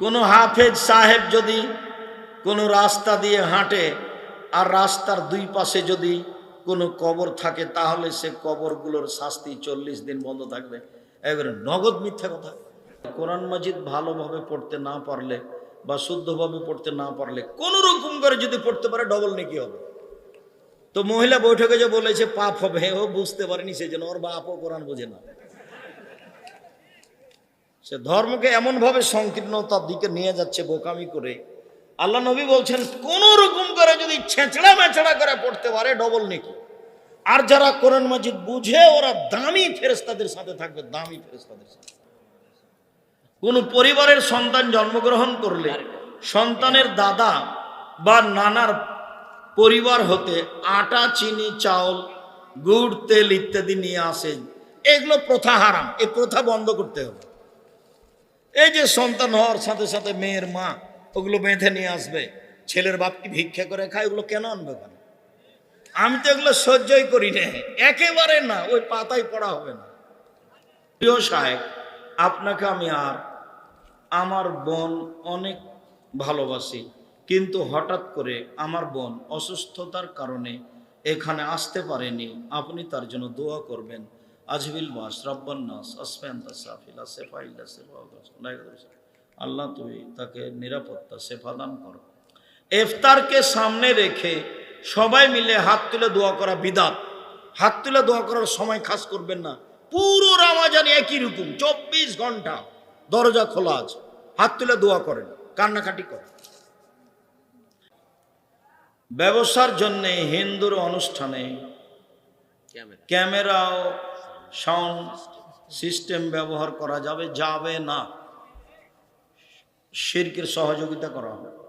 কোনো হাফেজ সাহেব যদি কোনো রাস্তা দিয়ে হাঁটে আর রাস্তার দুই পাশে যদি কোনো কবর থাকে, তাহলে সে কবরগুলোর শাস্তি চল্লিশ দিন বন্ধ থাকবে। এবারে নগদ মিথ্যা কথা। কোরআন মাজিদ ভালোভাবে পড়তে না পারলে বা শুদ্ধভাবে পড়তে না পারলে কোনো রকম করে যদি পড়তে পারে ডবল নাকি হবে। তো মহিলা বৈঠকে যে বলেছে, পাপ হবে, ও বুঝতে পারেনি সেই জন্য ওর বাপও কোরআন বোঝে না। সে ধর্মকে এমনভাবে সংকীর্ণতার দিকে নিয়ে যাচ্ছে বোকামি করে। আল্লাহ নবী বলছেন, কোন রকম করে যদি ছেঁচড়া মেচড়া করে পড়তে পারে ডবল নাকি। আর যারা কোরআন মাজিদ বুঝে, ওরা দামি ফেরেস্তাদের সাথে থাকবে, দামি ফেরেস্তাদের সাথে। কোন পরিবারের সন্তান জন্মগ্রহণ করলে, সন্তানের দাদা বা নানার পরিবার হতে আটা, চিনি, চাউল, গুড়, তেল ইত্যাদি নিয়ে আসে। এগুলো প্রথা হারাম এই প্রথা বন্ধ করতে হবে। এই যে সন্তান হওয়ার সাথে সাথে মেয়ের মা, ওগুলো বেঁধে নিয়ে আসবে। ছেলের বাপ কি ভিক্ষা করে খায়, ওগুলো কেন আনবে কেন আমি তো এগুলো সহ্যই করি না। একেবারে না, ওই পাতায় পড়া হবে না। প্রিয় সাহেব, আপনাকে আমি আর আমার বোন অনেক ভালোবাসি, কিন্তু হঠাৎ করে আমার বোন অসুস্থতার কারণে এখানে আসতে পারেনি। আপনি তার জন্য দোয়া করবেন। আজবিল মাস রব্বান নাস আসফেন্তা সাফিলা সেফাইলা সেফা আল্লাহ তুই তাকে নিরাপত্তা সেফা দান করো। ইফতারকে সামনে রেখে সবাই মিলে হাত তুলে দোয়া করা বিদাত। হাত তুলে দোয়া করার সময় খাস করবেন না। পুরো রামাজান একই রকম চব্বিশ ঘণ্টা দরজা খোলা আছে। হাত তুলে দোয়া করেন কান্নাকাটি করেন। ব্যবসার জন্য হিন্দুর অনুষ্ঠানে ক্যামেরা। ও সাউন্ড সিস্টেম ব্যবহার করা যাবে যাবে না। শিরকের সহযোগিতা করা হবে।